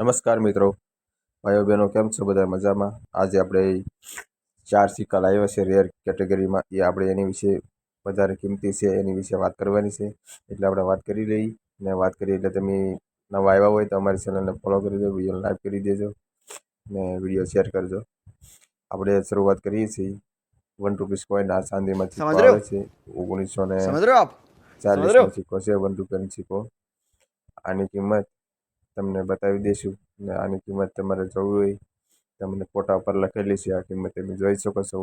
નમસ્કાર મિત્રો. ભાઈઓ બહેનો કેમ છો બધા મજામાં? આજે આપણે ચાર સિક્કા લાવ્યા છે રેર કેટેગરીમાં એ આપણે એની વિશે વધારે કિંમતી છે એની વિશે વાત કરવાની છે. એટલે આપણે વાત કરી લઈ ને વાત કરીએ એટલે તમે નવા આવ્યા હોય તો અમારી ચેનલને ફોલો કરી દો વિડીયોને લાઈક કરી દેજો ને વીડિયો શેર કરજો. આપણે શરૂઆત કરીએ છીએ. વન રૂપીસ કોઈન આ ચાંદીમાં આવે છે. ઓગણીસો ને ચાલીસનો સિક્કો છે વન રૂપિયાનો સિક્કો. આની કિંમત તમને બતાવી દઈશું અને આની કિંમત તમારે જોવી હોય તમને ફોટા પર લખેલી છે, આ કિંમત તમે જોઈ શકો છો.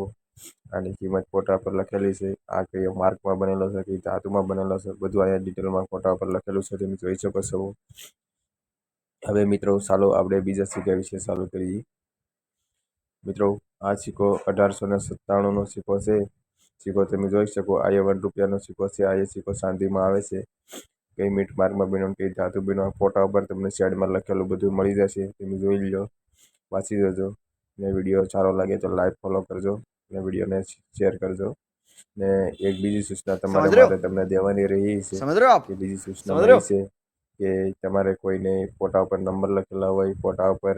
આની કિંમત ફોટા પર લખેલી છે, આ કઈ માર્કમાં બનેલો છે, કઈ ધાતુમાં બનેલો છે, બધું અહીંયા ડિટેલમાં ફોટા પર લખેલું છે, તમે જોઈ શકો છો. હવે મિત્રો, ચાલો આપણે બીજા સિક્કા વિશે ચાલુ કરીએ. મિત્રો, આ સિક્કો અઢારસો ને સત્તાણુંનો સિક્કો છે. સિક્કો તમે જોઈ શકો આ વન રૂપિયાનો સિક્કો છે આ સિક્કો ચાંદીમાં આવે છે. કઈ મીટ માર્કમાં બન્યો કઈ ધાતુ બન્યો ફોટા ઉપર તમને શેડમાં લખેલું બધું મળી જશે તમે જોઈ લો વાંચી જજો ને વીડિયો સારો લાગે તો લાઈક ફોલો કરજો ને વિડીયોને શેર કરજો ને એક બીજી સૂચના તમારે માટે તમને દેવાની રહી છે કે બીજી સૂચના છે કે તમારે કોઈને ફોટા ઉપર નંબર લખેલા હોય ફોટા ઉપર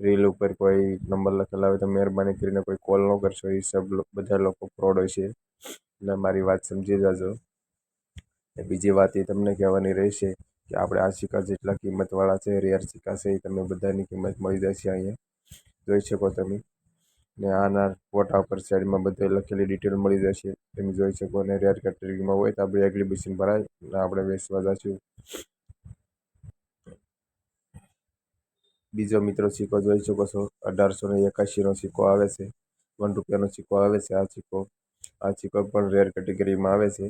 રીલ ઉપર કોઈ નંબર લખેલા હોય તો મહેરબાની કરીને કોઈ કોલ ન કરશો એ સબ બધા લોકો ફ્રોડ હોય છે એટલે મારી વાત સમજી જાજો. ને બીજી વાત એ તમને કહેવાની રહેશે કે આપણે આ સિક્કા જેટલા કિંમતવાળા છે રેર સિક્કા છે, એ તમને બધાની કિંમત મળી જશે અહીંયા. જોઈ શકો તમે. ને આના ફોટા ઉપર સાઈડમાં બધે લખેલી ડિટેલ મળી જશે. તમે જોઈ શકો અને રેર કેટેગરીમાં હોય તો આપણે એક્ઝિબિશન ભરાય અને આપણે વેચવા જશું. બીજો મિત્રો સિક્કો જોઈ શકો છો. અઢારસો ને એકાશીનો સિક્કો આવે છે. વન રૂપિયાનો સિક્કો આવે છે આ સિક્કો. આ સિક્કો પણ રેર કેટેગરીમાં આવે છે.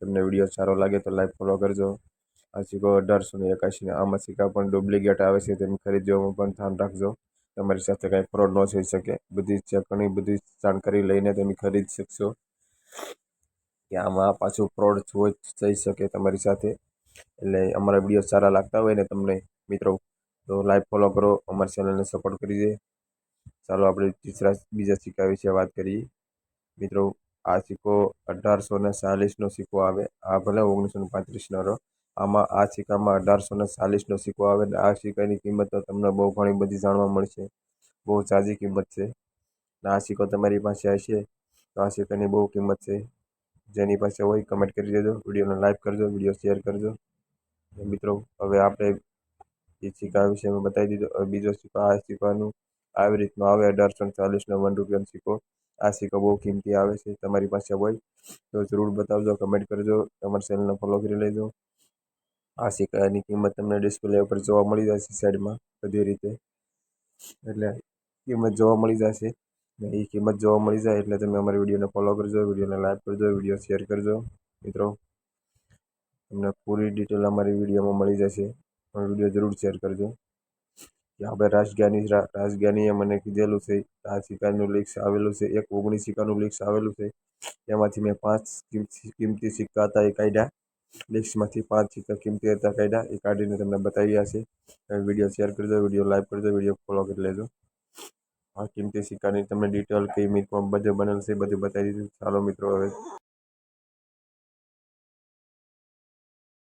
તમને વીડિયો સારો લાગે તો લાઈક ફોલો કરજો. આ સિક્કો અઢારસો ને એકાશીને આમાં સિક્કા પણ ડુપ્લિકેટ આવે છે તેમ ખરીદવામાં પણ ધ્યાન રાખજો. તમારી સાથે કાંઈ ફ્રોડ ન થઈ શકે. બધી ચકણી બધી જાણકારી લઈને તમે ખરીદ શકશો. કે આમાં પાછું ફ્રોડ થઈ શકે તમારી સાથે. એટલે અમારા વીડિયો સારા લાગતા હોય ને તમને, મિત્રો, તો લાઈક ફોલો કરો. અમારી ચેનલને સપોર્ટ કરી દે. ચાલો આપણે તીસરા બીજા સિક્કા વિશે વાત કરીએ. મિત્રો આ સિક્કો અઢારસો ને ચાલીસનો સિક્કો આવે. આ ભલે ઓગણીસો ને પાંત્રીસનો રહ્યો આમાં આ સિક્કામાં અઢારસો ને ચાલીસનો સિક્કો આવે ને આ સિક્કાની કિંમત તો તમને બહુ ઘણી બધી જાણવા મળશે. બહુ ઝાઝી કિંમત છે. ને આ સિક્કો તમારી પાસે હશે. તો આ સિક્કાની બહુ કિંમત છે. જેની પાસે હોય કમેન્ટ કરી દેજો. વિડીયોને લાઈક કરજો. વીડિયો શેર કરજો. મિત્રો, હવે આપણે એ સિક્કા વિશે મેં બતાવી દીધો. હવે બીજો સિક્કો, આ સિક્કાનું આવી રીતનો આવે અઢારસો ચાલીસનો વન રૂપિયાનો સિક્કો આ સિક્કો બહુ કિંમતી આવે છે. તમારી પાસે હોય તો જરૂર બતાવજો કમેન્ટ કરજો, તમારી ચેનલને ફોલો કરી લેજો. આ સિક્કાની કિંમત તમને ડિસ્પ્લે ઉપર જોવા મળી જશે સાઈડમાં બધી રીતે. એટલે કિંમત જોવા મળી જશે. એ કિંમત જોવા મળી જાય એટલે તમે અમારી વિડીયોને ફોલો કરજો વિડીયોને લાઈક કરજો વીડિયો શેર કરજો. મિત્રો, તમને પૂરી ડિટેલ અમારી વિડીયોમાં મળી જશે. વીડિયો જરૂર શેર કરજો. કે આપણે રાજજ્ઞાની રાજજ્ઞાનીએ મને કીધેલું છે, આ સિક્કાનું લિક્સ આવેલું છે, એક ઓગણીસ સિક્કાનું લિક્સ આવેલું છે, એમાંથી મેં પાંચ કિંમતી સિક્કા હતા એ કાઢ્યા. લિક્સમાંથી પાંચ સિક્કા કિંમતી હતા કાઢ્યા, એ કાઢીને તમને બતાવ્યા છે. વીડિયો શેર કરજો, વીડિયો લાઈક કરજો, વીડિયો ફોલો કરી લેજો. આ કિંમતી સિક્કાની તમને ડિટેલ કઈ મિનિટમાં બધે બનેલ છે બધું બતાવી દીધું. ચાલો મિત્રો, હવે